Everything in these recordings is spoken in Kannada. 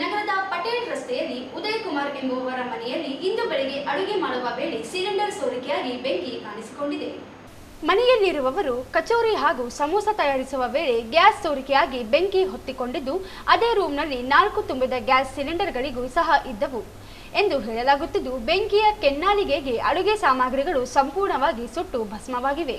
ನಗರದ ಪಟೇಲ್ ರಸ್ತೆಯಲ್ಲಿ ಉದಯ್ ಕುಮಾರ್ ಎಂಬುವವರ ಮನೆಯಲ್ಲಿ ಇಂದು ಬೆಳಗ್ಗೆ ಅಡುಗೆ ಮಾಡುವ ವೇಳೆ ಸಿಲಿಂಡರ್ ಸೋರಿಕೆಯಾಗಿ ಬೆಂಕಿ ಕಾಣಿಸಿಕೊಂಡಿದೆ. ಮನೆಯಲ್ಲಿರುವವರು ಕಚೋರಿ ಹಾಗೂ ಸಮೋಸ ತಯಾರಿಸುವ ವೇಳೆ ಗ್ಯಾಸ್ ಸೋರಿಕೆಯಾಗಿ ಬೆಂಕಿ ಹೊತ್ತಿಕೊಂಡಿದ್ದು, ಅದೇ ರೂಮ್ನಲ್ಲಿ ನಾಲ್ಕು ತುಂಬಿದ ಗ್ಯಾಸ್ ಸಿಲಿಂಡರ್ಗಳಿಗೂ ಸಹ ಇದ್ದವು ಎಂದು ಹೇಳಲಾಗುತ್ತಿದ್ದು, ಬೆಂಕಿಯ ಕೆನ್ನಾಲಿಗೆಗೆ ಅಡುಗೆ ಸಾಮಗ್ರಿಗಳು ಸಂಪೂರ್ಣವಾಗಿ ಸುಟ್ಟು ಭಸ್ಮವಾಗಿವೆ.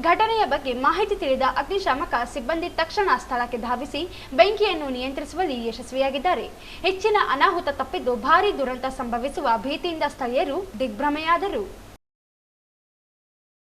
ಘಟನೆಯ ಬಗ್ಗೆ ಮಾಹಿತಿ ತಿಳಿದ ಅಗ್ನಿಶಾಮಕ ಸಿಬ್ಬಂದಿ ತಕ್ಷಣ ಸ್ಥಳಕ್ಕೆ ಧಾವಿಸಿ ಬೆಂಕಿಯನ್ನು ನಿಯಂತ್ರಿಸುವಲ್ಲಿ ಯಶಸ್ವಿಯಾಗಿದ್ದಾರೆ. ಹೆಚ್ಚಿನ ಅನಾಹುತ ತಪ್ಪಿದ್ದು ಭಾರೀ ದುರಂತ ಸಂಭವಿಸುವ ಭೀತಿಯಿಂದ ಸ್ಥಳೀಯರು ದಿಗ್ಭ್ರಮೆಯಾದರು.